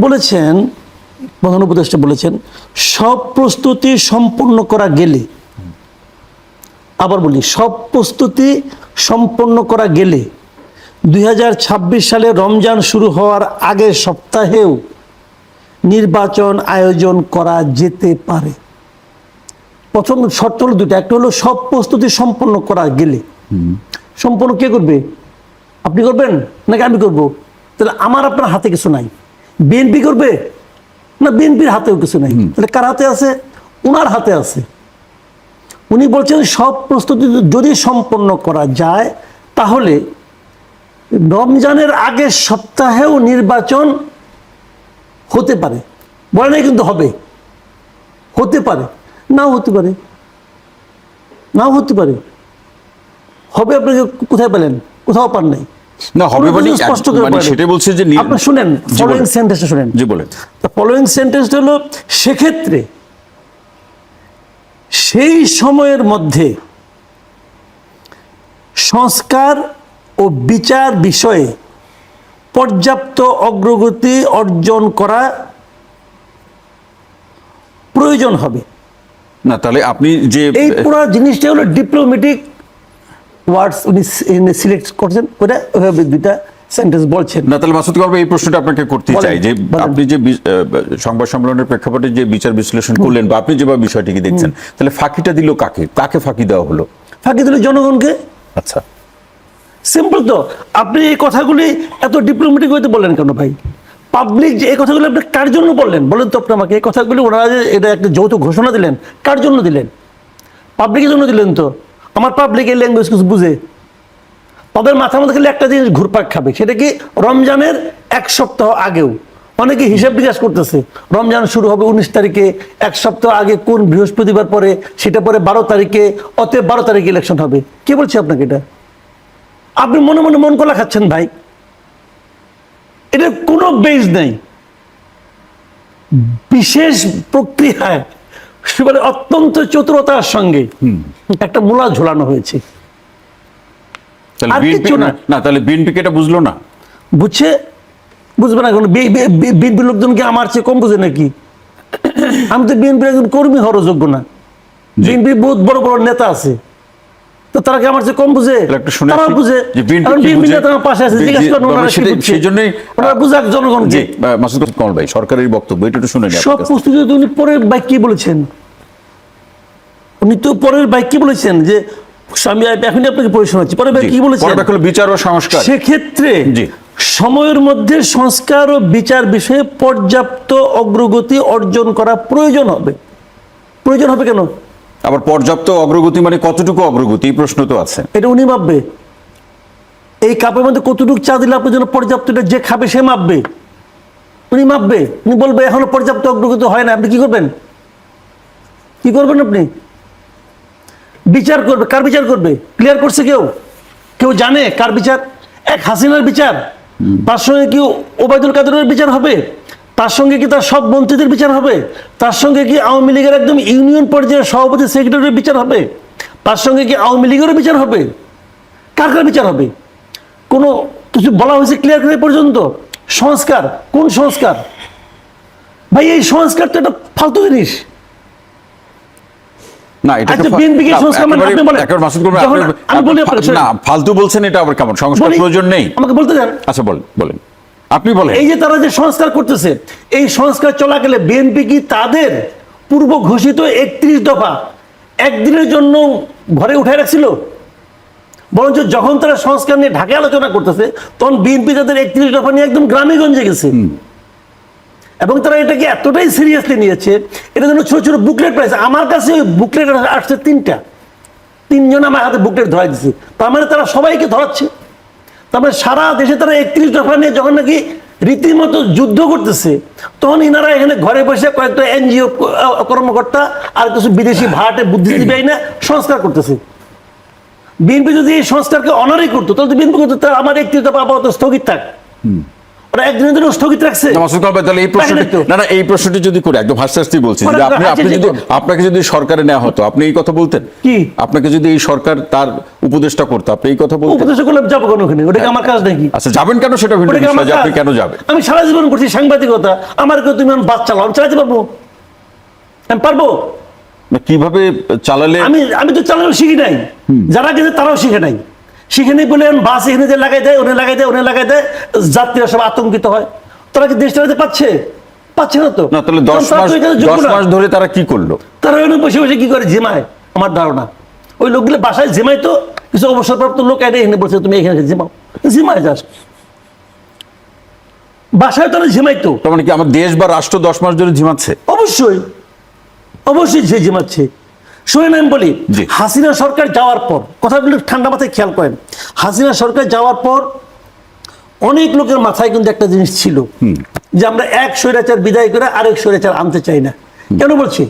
বলেছেন প্রধান উপদেষ্টা বলেছেন সব প্রস্তুতি সম্পূর্ণ করা গেলে আবার বলি সব প্রস্তুতি সম্পন্ন করা গেলে দুই হাজার ছাব্বিশ সালে রমজান শুরু হওয়ার আগের সপ্তাহেও নির্বাচন আয়োজন করা যেতে পারে। প্রথম শর্ত হলো দুটো একটা হলো সব প্রস্তুতি সম্পন্ন করা গেলে। সম্পন্ন কে করবে? আপনি করবেন? নাকি আমি করব? তাহলে আমার আপনার হাতে কিছু নাই। বিএনপি করবে? না বিএনপির হাতেও কিছু নাই। তাহলে কার হাতে আছে? উনার হাতে আছে। উনি বলছেন সব প্রস্তুতি যদি সম্পন্ন করা যায় তাহলে রমজানের আগের সপ্তাহেও নির্বাচন হতে পারে। বলে নাই কিন্তু হবে। হতে পারে। নাও হতে পারে। নাও হতে পারে। হবে আপনাকে কোথায় পেলেন? কোথাও পান নাই। না হবে মানে স্পষ্ট করে মানে সেটাই বলছে যে আপনি শুনেন বলেন। সেন্টেন্সটা শুনেন। জি বলেন। ফলোয়িং সেন্টেন্সটা হলো সেক্ষেত্রে সেই সময়ের মধ্যে সংস্কার ও বিচার বিষয়ে পর্যাপ্ত অগ্রগতি অর্জন করা প্রয়োজন হবে। না তাহলে আপনি যে এই পুরো জিনিসটা হলো ডিপ্লোমেটিক ওয়ার্ডস উনি সিলেক্ট করছেন ওটা ওইভাবে দুইটা সেন্টেন্স বলছেন। না তাহলে মাসুদ করবে এই প্রশ্নটা আপনাকে করতে চাই যে আপনি যে সংবাদ সম্মেলনের প্রেক্ষাপটে যে বিচার বিশ্লেষণ করলেন বা আপনি যেভাবে বিষয়টিকে দেখছেন তাহলে ফাঁকিটা দিল কাকে? কাকে ফাঁকি দেওয়া হলো? ফাঁকি দিল জনগণকে? আচ্ছা। সিম্পল তো। আপনি এই কথাগুলি এত ডিপ্লোমেটিক হইতে বললেন কেন ভাই? পাবলিক যে এই কথাগুলো আপনি কার জন্য বললেন? বলেন তো আপনি আমাকে। এই কথাগুলি ওনারা যে এটা একটা যৌথ ঘোষণা দিলেন কার জন্য দিলেন? পাবলিকের জন্য দিলেন তো। আমার পাবলিক এই ল্যাঙ্গুয়েজ কিছু বুঝে। তাদের মাথার মধ্যে খালি একটা জিনিস ঘুরপাক খাবে, সেটা কি রমজানের এক সপ্তাহ আগেও। অনেকে হিসাব বিকাশ করতেছে, রমজান শুরু হবে উনিশ তারিখে, এক সপ্তাহ আগে কোন বৃহস্পতিবার পরে, সেটা পরে বারো তারিখে, অতএব বারো তারিখে ইলেকশন হবে। কে বলছে আপনাকে এটা? আপনি মনে মনে মন কলা খাচ্ছেন ভাই। এটার কোনো বেজ নেই। বিশেষ প্রক্রিয়ায় সেবারে অত্যন্ত চতুরতার সঙ্গে একটা মূলা ঝোলানো হয়েছে। বিএনপি না। তাহলে বিএনপি এটা বুঝলো না? বুঝছে? বুঝবে না কোনো? বিএনপি লোকজনকে আমার চেয়ে কম বুঝে নাকি? আমি তো বিএনপির একজন কর্মী হওয়ার যোগ্য না। বিএনপি বহুত বড় বড় নেতা আছে। তো তারা কি আমার চেয়ে কম বুঝে? তারা বুঝে। কারণ বিএনপি? পাশে আছে জিজ্ঞাসা করেন ওনারা? সেই জন্যই ওনারা বুঝাক জনগণকে জি মাসুদ কমল ভাই সরকারের বক্তব্য এটা একটু শুনে সব উনি পরের বাইক কি বলেছেন? উনি তো পরের বাইক কি বলেছেন যে আমি এখনই আপনাকে পড়ে শোনাচ্ছি পরের বাইক কি বলেছেন? বিচার ও সংস্কার। সেক্ষেত্রে জি। সময়ের মধ্যে সংস্কার ও বিচার বিষয়ে পর্যাপ্ত অগ্রগতি অর্জন করা প্রয়োজন হবে। প্রয়োজন হবে কেন? আবার পর্যাপ্ত অগ্রগতি মানে কতটুকু অগ্রগতি? প্রশ্ন তো আছে। এটা উনি মাপবে। এই কাপের মধ্যে কতটুকু চা দিলে আপনার জন্য পর্যাপ্ত এটা যে খাবে সে মাপবে? উনি মাপবে। উনি বলবে এখনও পর্যাপ্ত অগ্রগতি হয় না। আপনি কি করবেন? কি করবেন আপনি? বিচার করবে। কার বিচার করবে? ক্লিয়ার করছে কেউ? কেউ জানে কার বিচার? এক হাসিনার বিচার। তার সঙ্গে কি ওবায়দুল কাদেরের বিচার হবে? তার সঙ্গে কি তার সব মন্ত্রীদের বিচার হবে? তার সঙ্গে কি আওয়ামী লীগের একদম ইউনিয়ন পর্যায়ের সভাপতি সেক্রেটারির বিচার হবে? তার সঙ্গে কি আওয়ামী লীগেরও বিচার হবে? কার কার বিচার হবে? কোনো কিছু বলা হয়েছে ক্লিয়ার করে পর্যন্ত? সংস্কার। কোন সংস্কার? ভাই এই সংস্কার তো একটা ফালতু জিনিস। না এটা আচ্ছা, মানে ফালতু বলছেন এটা আবার কেমন? সংস্কার প্রয়োজন নেই। আমাকে বলতে দেন। আচ্ছা বলেন বলেন। আপনি বলেন। এই যে তারা যে সংস্কার করতেছে এই সংস্কার চলাকালে বিএনপি কি তাদের পূর্ব ঘোষিত একত্রিশ দফা একদিনের জন্য ঘরে উঠায় রাখছিল? বরঞ্চ যখন তারা সংস্কার নিয়ে ঢাকায় আলোচনা করতেছে তখন বিএনপি তাদের একত্রিশ দফা নিয়ে একদম গ্রামে গঞ্জে গেছে। এবং তারা এটাকে এতটাই সিরিয়াসলি নিয়েছে এটা যেন ছোট ছোট বুকলেট পাইছে। আমার কাছে ওই বুকলেট আসছে তিনটা। তিনজন আমার হাতে বুকলেট ধরাই দিচ্ছে তার মানে তারা সবাইকে ধরাচ্ছে। তারপরে সারা দেশে তারা একত্রিশ দফা নিয়ে যখন নাকি রীতিমতো যুদ্ধ করতেছে, তখন ইনারা এখানে ঘরে বসে কয়েকটা এনজিও কর্মকর্তা আর কিছু বিদেশি ভাড়াটে বুদ্ধিজীবী আইনে সংস্কার করতেছে। বিএনপি যদি এই সংস্কারকে অনারই করতো, তাহলে বিএনপি করতো তার আমার একত্রিশ দফা আপাতত স্থগিত থাক। ওরা একদিনের জন্য স্থগিত রাখছে। না, মাসুদ কামাল ভাই, তাহলে এই প্রশ্নটি না না এই প্রশ্নটি যদি করে একদম হাসতে বলছি। মানে আপনি আপনি যদি আপনাকে যদি সরকারে নেওয়া হতো আপনি এই কথা বলতেন? কি? আপনাকে যদি এই সরকার তার উপদেশটা করতো আপনি এই কথা বলতেন? উপদেশ করলে যাব কেন ওখানে? ওটা আমার কাজ নাকি? আচ্ছা যাবেন কেন সেটা ভিন্ন বিষয় আপনি কেন যাবেন? আমি সারা জীবন করছি সাংবাদিকতা আমার কেউ তুমি বাস চালাও আমি চালাতে পারব? আমি পারব? কীভাবে চালালে আমি আমি তো চালানো শিখি নাই। যারা গেছে তারাও শিখে নাই। শিখে নেই বলে এখন বাস এখানে যে লাগাই দেয় ওনে লাগাই দেয় ওনে লাগাই দেয় যাত্রীরা সব আতঙ্কিত হয়। তারা কি দেশ চালাতে পাচ্ছে পাচ্ছে না তো। না তাহলে দশ মাস দশ মাস ধরে তারা কি করল? তারা ওখানে বসে বসে কি করে? জিমায়। আমার ধারণা। ওই লোকগুলো বাসায় জিমাই তো কিছু অবসরপ্রাপ্ত লোক এনে এখানে বলছে তুমি এখানে জিমাও। জিমায় যাস। বাসায় তারা জিমাই তো। তার মানে কি আমার দেশ বা রাষ্ট্র দশ মাস ধরে ঝিমাচ্ছে অবশ্যই। অবশ্যই যে জিমাচ্ছে। শুনে আমি বলি। হাসিনা সরকার যাওয়ার পর কথাগুলো ঠান্ডা মাথায় খেয়াল করেন। হাসিনা সরকার যাওয়ার পর অনেক লোকের মাথায় কিন্তু একটা জিনিস ছিল যে আমরা এক স্বৈরাচার বিদায় করে আরেক স্বৈরাচার আনতে চাই না। কেন বলছি?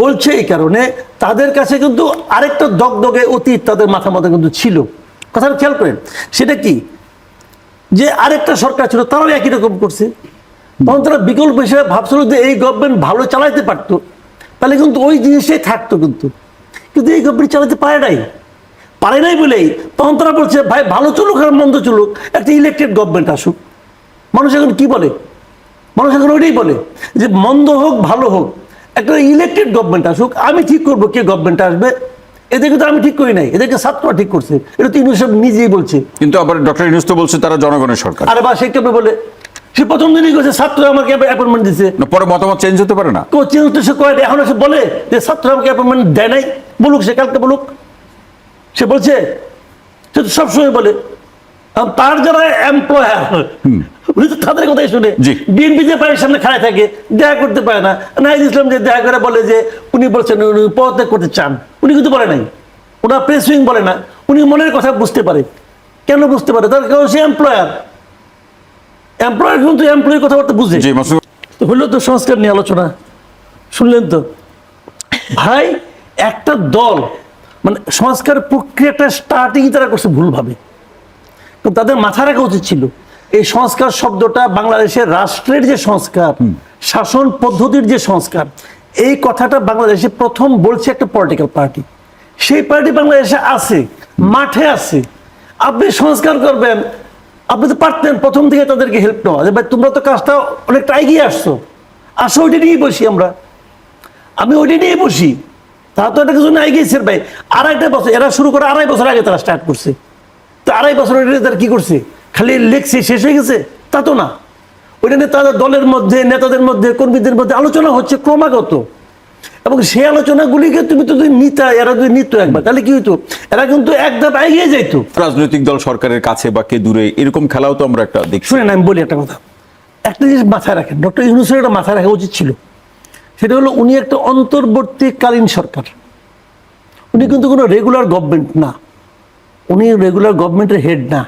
বলছে এই কারণে তাদের কাছে কিন্তু আরেকটা দগদগে অতীত তাদের মাথা মাথা কিন্তু ছিল। কথাটা খেয়াল করেন সেটা কি? যে আরেকটা সরকার ছিল তারাও একই রকম করছে। তখন তারা বিকল্প হিসেবে ভাবছিল যে এই গভর্নমেন্ট ভালো চালাইতে পারতো। তাহলে কিন্তু ওই জিনিসটাই থাকতো কিন্তু। কিন্তু এই গভর্নমেন্ট চালাতে পারে নাই। পারে নাই বলেই তখন তারা বলছে ভাই ভালো চলুক আর মন্দ চলুক একটা ইলেকটেড গভর্নমেন্ট আসুক। মানুষ এখন কি বলে? মানুষ এখন ওইটাই বলে যে মন্দ হোক ভালো হোক একটা ইলেকটেড গভর্নমেন্ট আসুক আমি ঠিক করব কে গভর্নমেন্ট আসবে। এদেরকে তো আমি ঠিক করি নাই এদেরকে ছাত্ররা ঠিক করছে। এটা তো ইউনিসেফ নিজেই বলছে। কিন্তু আবার ডক্টর ইউনুস তো বলছে তারা জনগণের সরকার। আরে বা সে কেমন বলে সে প্রথম দিনই করেছে ছাত্র আমাকে অ্যাপয়েন্টমেন্ট দিছে। না, পরে মতামত চেঞ্জ হতে পারে না? কোচিং তো সে কয় এখন সে বলে যে ছাত্র আমাকে অ্যাপয়েন্টমেন্ট দেয় নাই বলুক সে কালকে বলুক। সে বলছে সে তো সবসময় বলে তার যারা এমপ্লয়ার উনি তো তাদের কথাই শুনে। বিএনপি যে পায়ের সামনে খাড়া থাকে দেখা করতে পারে না। নাইজ ইসলাম যে দেখা করে বলে যে উনি বলছেন উনি পদত্যাগ করতে চান উনি কিন্তু বলে নাই। ওনার প্রেস উইং বলে না। উনি মনের কথা বুঝতে পারে। কেন বুঝতে পারে? তার কারণ সে এমপ্লয়ার এমপ্লয়ার কিন্তু এমপ্লয়ি কথাবার্তা বুঝে। তো হলো তো সংস্কার নিয়ে আলোচনা। শুনলেন তো? ভাই একটা দল মানে সংস্কার প্রক্রিয়াটা স্টার্টিং তারা করছে ভুলভাবে। তো তাদের মাথা রাখা উচিত ছিল। এই সংস্কার শব্দটা বাংলাদেশের রাষ্ট্রের যে সংস্কার শাসন পদ্ধতির যে সংস্কার এই কথাটা বাংলাদেশে প্রথম বলছে একটা পলিটিক্যাল পার্টি সেই পার্টি বাংলাদেশে আছে মাঠে আছে। আপনি সংস্কার করবেন আপনি তো পারতেন প্রথম থেকে তাদেরকে হেল্প নেওয়া। যে ভাই, তোমরা তো কাজটা অনেকটা এগিয়ে আসছো। আসো, ওইটা নিয়েই বসি আমরা। আমি ওইটা নিয়ে বসি। তারা তো এটা কিছু না এগিয়েছে ভাই। আড়াইটা বছর, এরা শুরু করে আড়াই বছর আগে তারা স্টার্ট করছে। তো আড়াই বছর ওইটা তারা কি করছে? খালি লেখছে শেষ হয়ে গেছে? তা তো না। ওইটা নিয়ে তাদের দলের মধ্যে, নেতাদের মধ্যে, কর্মীদের মধ্যে আলোচনা হচ্ছে ক্রমাগত। এবং সেই আলোচনাগুলিকে তুমি তো যদি নিতা এরা যদি নিত একবার তাহলে কি হইতো? এরা কিন্তু এক ধাপ এগিয়ে যাইতো। রাজনৈতিক দল সরকারের কাছে বা কে দূরে এরকম খেলাও তো আমরা একটা দেখছি। শুনেন আমি বলি একটা কথা। একটা জিনিস মাথায় রাখেন ডক্টর ইউনুসের একটা মাথায় রাখা উচিত ছিল। সেটা হলো উনি একটা অন্তর্বর্তীকালীন সরকার। উনি কিন্তু কোনো রেগুলার গভর্নমেন্ট না। উনি রেগুলার গভর্নমেন্টের হেড না।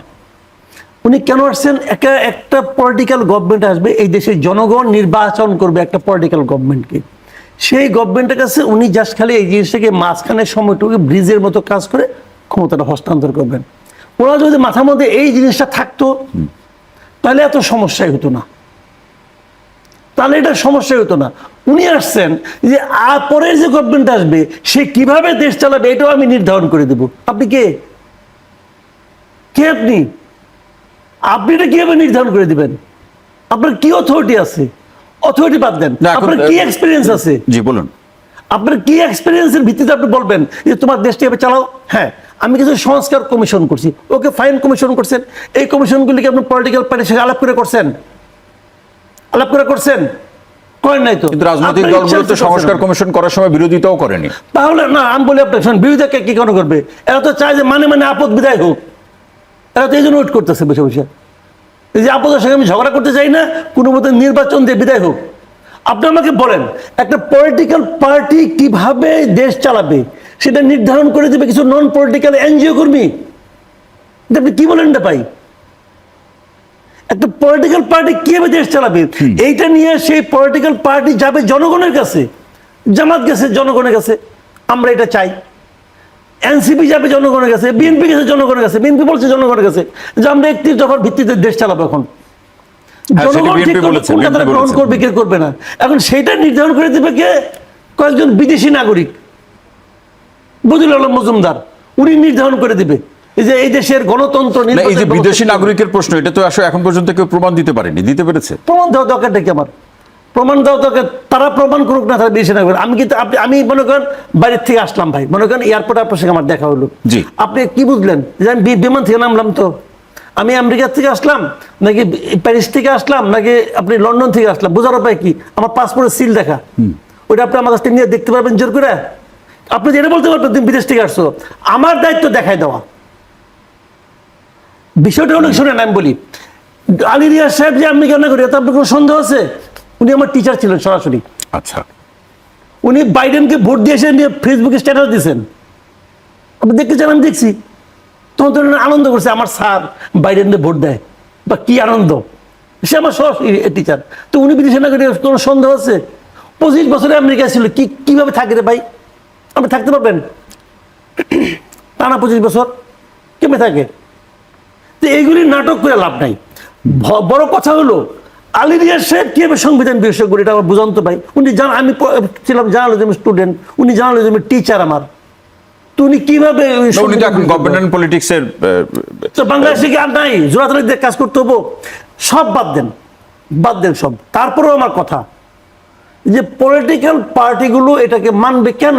উনি কেন আসছেন? একটা একটা পলিটিক্যাল গভর্নমেন্ট আসবে এই দেশের জনগণ নির্বাচন করবে একটা পলিটিক্যাল গভর্নমেন্টকে সেই গভর্নমেন্টের কাছে উনি জাস্ট খালি এই জিনিসটাকে মাঝখানে সময়টুকু ব্রিজের মতো কাজ করে ক্ষমতাটা হস্তান্তর করবেন। ওরা যদি মাথার মধ্যে এই জিনিসটা থাকতো তাহলে এত সমস্যাই হতো না। তাহলে এটা সমস্যা হতো না। উনি আসছেন যে পরের যে গভর্নমেন্ট আসবে সে কীভাবে দেশ চালাবে এটাও আমি নির্ধারণ করে দেব। আপনি কে? কে আপনি? আপনি এটা কীভাবে নির্ধারণ করে দিবেন? আপনার কি অথরিটি আছে? অথরিটি বাদ দেন। আপনার কি এক্সপিরিয়েন্স আছে? জি বলুন। আপনার কি এক্সপিরিয়েন্সের ভিত্তিতে আপনি বলবেন যে তোমার দেশটি এভাবে চালাও? হ্যাঁ আমি কিছু সংস্কার কমিশন করছি। ওকে ফাইন কমিশন করছেন। এই কমিশনগুলিকে আপনি পলিটিক্যাল পার্টির সাথে আলাপ করে করছেন? আলাপ করে করছেন? করেন নাই তো? কিন্তু রাজনৈতিক দলগুলো তো সংস্কার কমিশন করার সময় বিরোধিতাও করেনি। তাহলে না আমি বলি আপনার শোন বিরোধীকে কি কেন করবে? এরা তো চায় যে মানে মানে আপদ বিদায় হোক। এরা তো এই জন্য ওয়েট করতেছে বসে বসে। যে আপনাদের সঙ্গে আমি ঝগড়া করতে চাই না কোনো মতো নির্বাচন দিয়ে বিদায় হোক। আপনি আমাকে বলেন একটা পলিটিক্যাল পার্টি কীভাবে দেশ চালাবে? সেটা নির্ধারণ করে দেবে কিছু নন পলিটিক্যাল এনজিও কর্মী? আপনি কি বলেন এটা পাই একটা পলিটিক্যাল পার্টি কীভাবে দেশ চালাবে? এইটা নিয়ে সেই পলিটিক্যাল পার্টি যাবে জনগণের কাছে জামাত গেছে জনগণের কাছে। আমরা এটা চাই। এনসিপি যাবে জনগণের কাছে বিএনপি গেছে জনগণের কাছে বিএনপি বলছে জনগণের কাছে। যে আমরা একটি দফার ভিত্তিতে দেশ চালাবো এখন। হ্যাঁ, জনগণ ঠিক কোনটা তারা গ্রহণ করবে কে করবে না। এখন সেইটা নির্ধারণ করে দেবে কে? কয়েকজন বিদেশি নাগরিক। বদিল আলম মজুমদার উনি নির্ধারণ করে দিবে। এই যে এই দেশের গণতন্ত্র এই যে বিদেশি নাগরিকের প্রশ্ন এটা তো আসলে এখন পর্যন্ত কেউ প্রমাণ দিতে পারেনি দিতে পেরেছে? প্রমাণ দেওয়া দরকারটা কি আমার? প্রমাণ দাও দরকার তারা প্রমাণ করুক না তারা বিদেশি নাগরিক আমি কিন্তু আপনি আমি মনে করেন বাইরের থেকে আসলাম ভাই। মনে করেন এয়ারপোর্টে আপনার সঙ্গে আমার দেখা হলো। জি। আপনি কি বুঝলেন? যে আমি বিমান থেকে নামলাম তো। আমি আমেরিকা থেকে আসলাম নাকি প্যারিস থেকে আসলাম নাকি আপনি লন্ডন থেকে আসলাম? বোঝার উপায় কি? আমার পাসপোর্টের সিল দেখা। ওইটা আপনি আমার কাছ থেকে নিয়ে দেখতে পারবেন জোর করে? আপনি যেটা বলতে পারবেন তুমি বিদেশ থেকে আসছো। আমার দায়িত্ব দেখায় দেওয়া। বিষয়টা হলো শুনেন আমি বলি। আলী রিয়াজ সাহেব যে আমি কেন করি এত আপনার কোনো সন্দেহ আছে? উনি আমার টিচার ছিলেন সরাসরি। আচ্ছা। উনি বাইডেনকে ভোট দিয়েছেন নিয়ে ফেসবুকে স্ট্যাটাস দিয়েছেন। আপনি দেখতে চান আমি দেখছি। তখন তো আনন্দ করছে আমার স্যার বাইডেনকে ভোট দেয়। বা কি আনন্দ। সে আমার সরাসরি টিচার তো উনি বিদেশে না করে কোনো সন্দেহ আছে? পঁচিশ বছরে আমেরিকা ছিল কি কীভাবে থাকে রে ভাই? আপনি থাকতে পারবেন? টানা পঁচিশ বছর কেমনে থাকে? তো এইগুলি নাটক করে লাভ নাই। বড় কথা হলো আলী রিয়াজ সাহেব কীভাবে সংবিধান বিশেষজ্ঞ এটা আমার বুঝান্ত ভাই? উনি জান আমি ছিলাম জার্নালিজম স্টুডেন্ট উনি জার্নালিজমের টিচার আমার। তো উনি কীভাবে উনি তো এখন গভর্নমেন্ট পলিটিক্সের তো বাংলাদেশে কি আর নাই? জোরাতালি কাজ করতে হব। সব বাদ দেন। বাদ দেন সব। তারপরেও আমার কথা। যে পলিটিক্যাল পার্টিগুলো এটাকে মানবে কেন?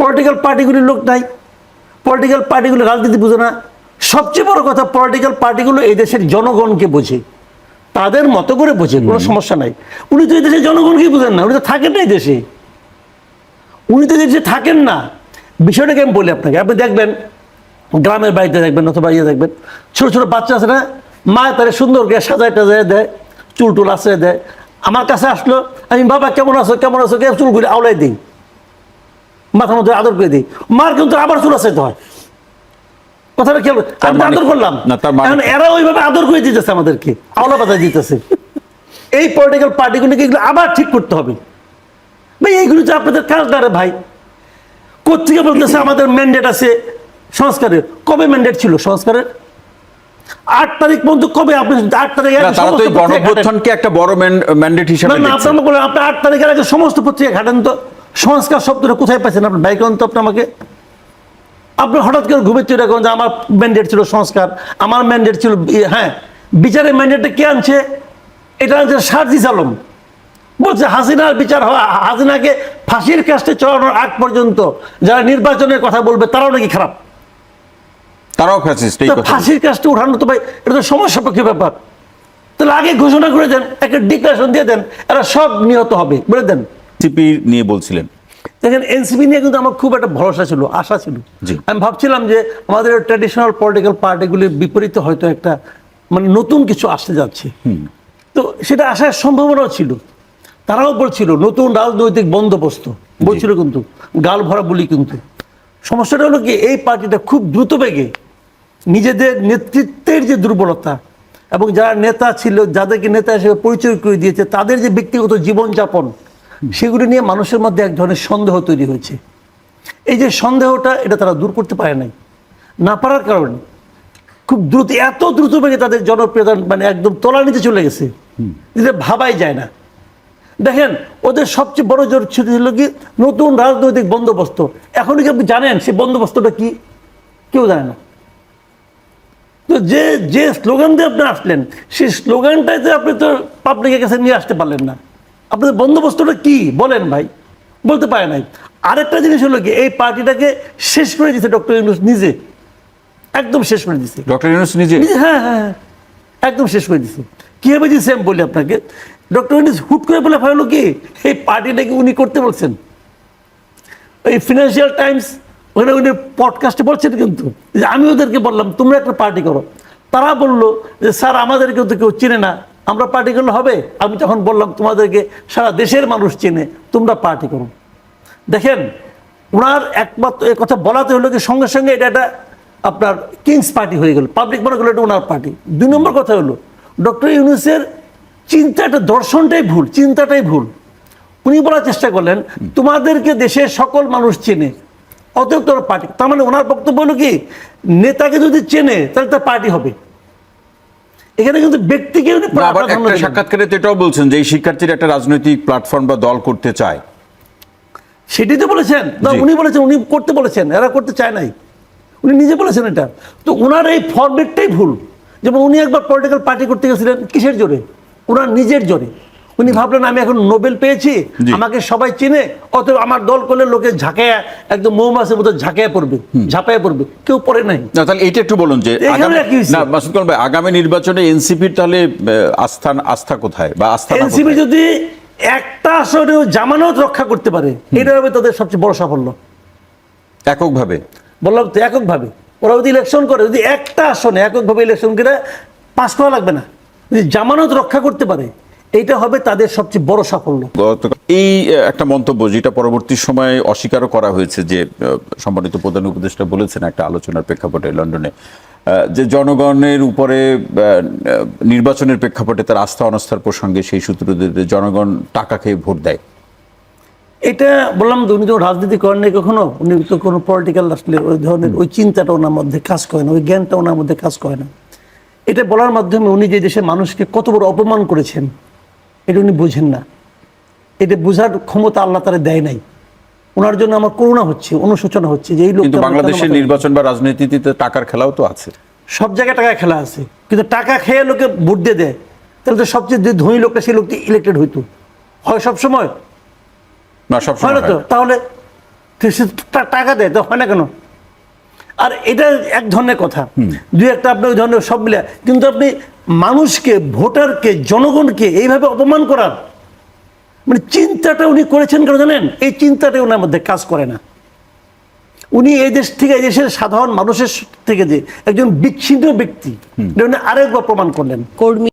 পলিটিক্যাল পার্টিগুলির লোক নাই। পলিটিক্যাল পার্টিগুলো রাজনীতি বুঝে না। সবচেয়ে বড় কথা পলিটিক্যাল পার্টিগুলো এই দেশের জনগণকে বোঝে। তাদের মতো করে বোঝে কোনো সমস্যা নাই। উনি তো এই দেশের জনগণকেই বোঝেন না উনি তো থাকেন না এই দেশে। উনি তো দেশে থাকেন না। বিষয়টাকে আমি বলি আপনাকে আপনি দেখবেন গ্রামের বাড়িতে দেখবেন অথবা ইয়ে দেখবেন ছোট ছোট বাচ্চা আছে না মা তারা সুন্দর করে সাজায় টাজায় দেয় চুল টুল আশ্রয় দেয়। আমার কাছে আসলো আমি বাবা কেমন আছো কেমন আছো? কে চুল করে আওলাই দিই। মাথার মধ্যে আদর করে দিই। মার কিন্তু আবার চুল আসাইতে হয়। কথাটা খেয়াল আমি মানে- আদর করলাম। মানে এখন এরা ওইভাবে আদর করে দিতেছে আমাদেরকে। আওলা পাতা দিতেছে। এই পলিটিক্যাল পার্টিগুলিকে এগুলো আবার ঠিক করতে হবে। ভাই এইগুলো তো আপনাদের কাজ না রে ভাই। কোথেকে বলতেছে আমাদের ম্যান্ডেট আছে সংস্কারের? কবে ম্যান্ডেট ছিল সংস্কারের? আট তারিখ পর্যন্ত কবে আপনি আট তারিখ গণঅভ্যুত্থানকে একটা বড় ম্যান্ডেট হিসেবে না আপনার বলেন আপনি আট তারিখের আগে সমস্ত পত্রিকা ঘাটেন তো? সংস্কার শব্দটা কোথায় পাচ্ছেন আপনার বাইক তো আপনি আমাকে? আপনি হঠাৎ করে ঘুমে চলে করেন যে আমার ম্যান্ডেট ছিল সংস্কার আমার ম্যান্ডেট ছিল হ্যাঁ বিচারের ম্যান্ডেটটা কে আনছে? এটা আনছে সার্জিস আলম। বলছে হাসিনার বিচার হওয়া হাসিনাকে ফাঁসির কাস্টে চড়ানোর আগ পর্যন্ত যারা নির্বাচনের কথা বলবে তারাও নাকি খারাপ। তারাও ফ্যাসিস্ট ফাঁসির কাজটা উঠানো তো ভাই এটা তো সমস্যা পক্ষে ব্যাপার। তাহলে আগে ঘোষণা করে দেন একটা ডিক্লারেশন দিয়ে দেন এরা সব নিহত হবে বলে দেন। সিপি নিয়ে বলছিলেন। দেখেন এনসিপি নিয়ে কিন্তু আমার খুব একটা ভরসা ছিল আশা ছিল। আমি ভাবছিলাম যে আমাদের ট্র্যাডিশনাল পলিটিক্যাল পার্টিগুলির বিপরীতে হয়তো একটা মানে নতুন কিছু আসতে যাচ্ছে। তো সেটা আসার সম্ভাবনাও ছিল। তারাও বলছিল নতুন রাজনৈতিক বন্দোবস্ত। বলছিল কিন্তু গাল ভরা বলি কিন্তু। সমস্যাটা হলো কি এই পার্টিটা খুব দ্রুত বেগে নিজেদের নেতৃত্বের যে দুর্বলতা এবং যারা নেতা ছিল যাদেরকে নেতা হিসেবে পরিচয় করে দিয়েছে তাদের যে ব্যক্তিগত জীবনযাপন সেগুলি নিয়ে মানুষের মধ্যে এক ধরনের সন্দেহ তৈরি হয়েছে। এই যে সন্দেহটা এটা তারা দূর করতে পারে নাই। না পারার কারণে। খুব দ্রুত এত দ্রুত বেগে তাদের জনপ্রিয়তা মানে একদম তলানিতে চলে গেছে। যেটা ভাবাই যায় না। দেখেন ওদের সবচেয়ে বড় জোর ছিল কি নতুন রাজনৈতিক বন্দোবস্ত। এখনই কি আপনি জানেন সেই বন্দোবস্তটা কি? কেউ জানে না। তো যে যে স্লোগান দিয়ে আপনি আসলেন সেই স্লোগানটাতে আপনি তো পাবলিকের কাছে নিয়ে আসতে পারলেন না। আপনাদের বন্দোবস্তটা কি? বলেন ভাই। বলতে পারে নাই। আরেকটা জিনিস হলো কি এই পার্টিটাকে শেষ করে দিয়েছে ডক্টর ইউনুস নিজে। একদম শেষ করে দিয়েছে ডক্টর ইউনুস নিজে? হ্যাঁ হ্যাঁ হ্যাঁ, একদম শেষ করে দিছে। কীভাবে দিয়েছে আমি বলি আপনাকে? ডক্টর ইউনুস হুট করে বলে ভাবলো কি এই পার্টিটাকে উনি করতে বলছেন। এই ফিনান্সিয়াল টাইমস ওখানে উনি পডকাস্টে বলছেন কিন্তু যে আমি ওদেরকে বললাম তোমরা একটা পার্টি করো। তারা বলল যে স্যার আমাদেরকে তো কেউ চেনে না। আমরা পার্টি করলে হবে? আমি তখন বললাম, তোমাদেরকে সারা দেশের মানুষ চেনে, তোমরা পার্টি করো। দেখেন ওনার একমাত্র এ কথা বলাতে হলো কি, সঙ্গে সঙ্গে এটা একটা আপনার কিংস পার্টি হয়ে গেল। পাবলিক মনে করল এটা ওনার পার্টি দুই নম্বর কথা হলো ডক্টর ইউনুসের চিন্তাটা দর্শনটাই ভুল, চিন্তাটাই ভুল। উনি বলার চেষ্টা করলেন, তোমাদেরকে দেশের সকল মানুষ চেনে, অতএব তোর পার্টি তার মানে ওনার বক্তব্য হলো কি, নেতাকে যদি চেনে, তাহলে তার পার্টি হবে। এখানে কিন্তু ব্যক্তিকে উনি আবার একটা সাক্ষাৎকারে তো এটাও বলছেন যে এই শিক্ষার্থীরা একটা রাজনৈতিক প্ল্যাটফর্ম বা দল করতে চায়। সেটি তো বলেছেন। না উনি বলেছেন উনি করতে বলেছেন এরা করতে চায় নাই। উনি নিজে বলেছেন এটা। তো ওনার এই ফরম্যাটটাই ভুল। যেমন উনি একবার পলিটিক্যাল পার্টি করতে গেছিলেন কিসের জোরে? ওনার নিজের জোরে। উনি ভাবলেন আমি এখন নোবেল পেয়েছি। আমাকে সবাই চিনে অতএব আমার দল করলে লোকে ঝাঁকায়া একদম মৌমাছির মতো ঝাঁকায়া পড়বে ঝাঁপায়া পড়বে। কেউ পড়ে নাই। না তাহলে এইটা একটু বলুন যে না মাসুদ ভাই আগামী নির্বাচনে এনসিপির তাহলে আস্থা আস্থা কোথায় বা আস্থা এনসিপি যদি একটা আসনেও জামানত রক্ষা করতে পারে এটা হবে তাদের সবচেয়ে বড় সাফল্য। এককভাবে? বললাম তো এককভাবে। ওরা যদি ইলেকশন করে যদি একটা আসনে এককভাবে ইলেকশন করে পাস করা লাগবে না। যদি জামানত রক্ষা করতে পারে এইটা হবে তাদের সবচেয়ে বড় সাফল্য। এই একটা মন্তব্য যেটা পরবর্তী সময়ে অস্বীকারও করা হয়েছে যে সম্মানিত প্রধান উপদেষ্টা বলেছেন একটা আলোচনার প্রেক্ষাপটে লন্ডনে যে জনগণের উপরে নির্বাচনের প্রেক্ষাপটে তার আস্থা অনাস্থার প্রসঙ্গে সেই সূত্র ধরে জনগণ টাকা খেয়ে ভোট দেয়। এটা বললাম উনি তো রাজনীতি করেন নাই কখনো উনি তো কোনো পলিটিক্যাল আসলে ওই ধরনের ওই চিন্তাটা ওনার মধ্যে কাজ করে না ওই জ্ঞানটা ওনার মধ্যে কাজ করে না। এটা বলার মাধ্যমে উনি যে দেশের মানুষকে কত বড় অপমান করেছেন এটা উনি বুঝেন না। এটা বোঝার ক্ষমতা আল্লাহ তারা দেয় নাই। ওনার জন্য আমার করুণা হচ্ছে অনুশোচনা হচ্ছে যে এই লোক বাংলাদেশের নির্বাচন বা রাজনীতিতে টাকার খেলাও তো আছে। সব জায়গায় টাকা খেলা আছে। কিন্তু টাকা খেয়ে লোকে ভোট দিয়ে দেয়। তাহলে তো সবচেয়ে যে ধনী লোকটা সেই লোকটি ইলেক্টেড হইতো। হয় সব সময় না সব হয় না তো? তাহলে টাকা দেয় তো হয় না কেন? আর এটা এক ধরনের কথা। দুই একটা আপনি ওই ধরনের সব মিলে কিন্তু আপনি মানুষকে ভোটারকে জনগণকে এইভাবে অপমান করার। মানে চিন্তাটা উনি করেছেন কেন জানেন? এই চিন্তাটা উনার মধ্যে কাজ করে না। উনি এই দেশ থেকে এই দেশের সাধারণ মানুষের থেকে যে একজন বিচ্ছিন্ন ব্যক্তি আরেকবার প্রমাণ করলেন। কর্মী